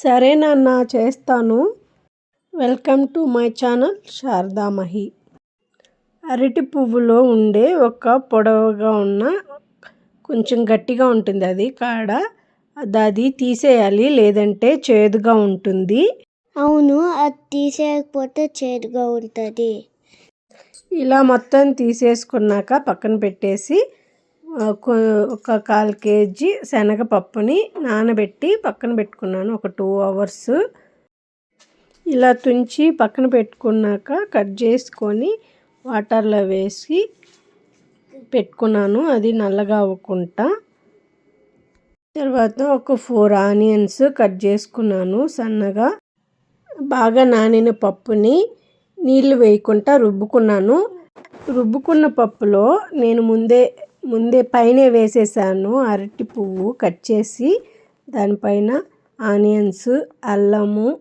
సరే నాన్న చేస్తాను. Welcome to my channel Sharadamahi అరటి పువ్వులో ఉండే ఒక పొడవుగా ఉన్న కొంచెం గట్టిగా ఉంటుంది అది కాడ. అది తీసేయాలి లేదంటే చేదుగా ఉంటుంది. అవును అది తీసేయకపోతే చేదుగా ఉంటుంది. ఇలా మొత్తం తీసేసుకున్నాక పక్కన పెట్టేసి ఒక కాల్ కేజీ శనగపప్పుని నానబెట్టి పక్కన పెట్టుకున్నాను. ఒక టూ అవర్స్. ఇలా తుంచి పక్కన పెట్టుకున్నాక కట్ చేసుకొని వాటర్లో వేసి పెట్టుకున్నాను. అది నల్లగా అవ్వకుండా. తర్వాత ఒక ఫోర్ ఆనియన్స్ కట్ చేసుకున్నాను సన్నగా. బాగా నానిన పప్పుని నీళ్ళు వేయకుండా రుబ్బుకున్నాను. రుబ్బుకున్న పప్పులో నేను ముందే ముందే పైనే వేసేసాను అరటి పువ్వు కట్ చేసి దానిపైన ఆనియన్స్ అల్లము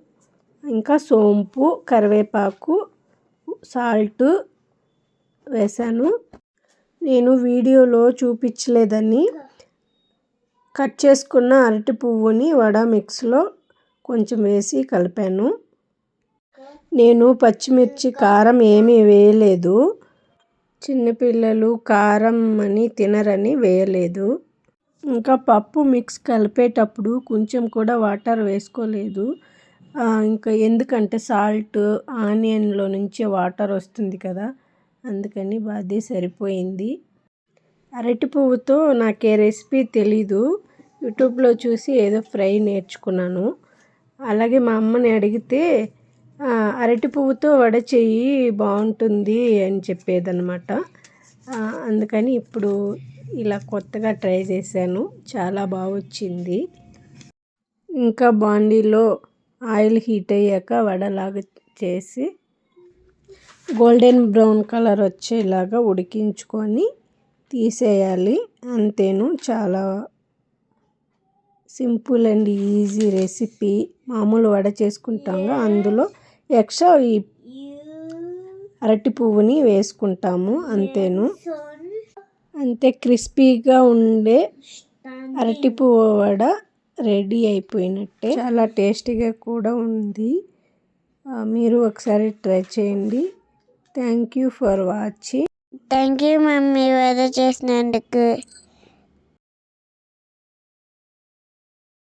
ఇంకా సోంపు కరివేపాకు సాల్ట్ వేసాను. నేను వీడియోలో చూపించలేదని కట్ చేసుకున్న అరటి పువ్వుని వడ మిక్స్లో కొంచెం వేసి కలిపాను. నేను పచ్చిమిర్చి కారం ఏమీ వేయలేదు. చిన్నపిల్లలు కారం అని తినరని వేయలేదు. ఇంకా పప్పు మిక్స్ కలిపేటప్పుడు కొంచెం కూడా వాటర్ వేసుకోలేదు. ఇంకా ఎందుకంటే సాల్ట్ ఆనియన్లో నుంచి వాటర్ వస్తుంది కదా అందుకని బాధ్య సరిపోయింది. అరటి పువ్వుతో నాకు ఏ రెసిపీ తెలీదు. యూట్యూబ్లో చూసి ఏదో ఫ్రై నేర్చుకున్నాను. అలాగే మా అమ్మని అడిగితే అరటి పువ్వుతో వడ చెయ్యి బాగుంటుంది అని చెప్పేదన్నమాట. అందుకని ఇప్పుడు ఇలా కొత్తగా ట్రై చేశాను. చాలా బాగా వచ్చింది ఇంకా బాండీలో ఆయిల్ హీట్ అయ్యాక వడలాగా చేసి గోల్డెన్ బ్రౌన్ కలర్ వచ్చేలాగా ఉడికించుకొని తీసేయాలి. అంతేను చాలా సింపుల్ అండ్ ఈజీ రెసిపీ. మామూలు వడ చేసుకుంటాము అందులో ఎక్స్ట్రా ఈ అరటి పువ్వుని వేసుకుంటాము అంతేను. అంతే క్రిస్పీగా ఉండే అరటి పువ్వు వడ రెడీ అయిపోయినట్టే. చాలా టేస్టీగా కూడా ఉంది. మీరు ఒకసారి ట్రై చేయండి. Thank you for watching. Thank you mummy వద చేసినందుకు.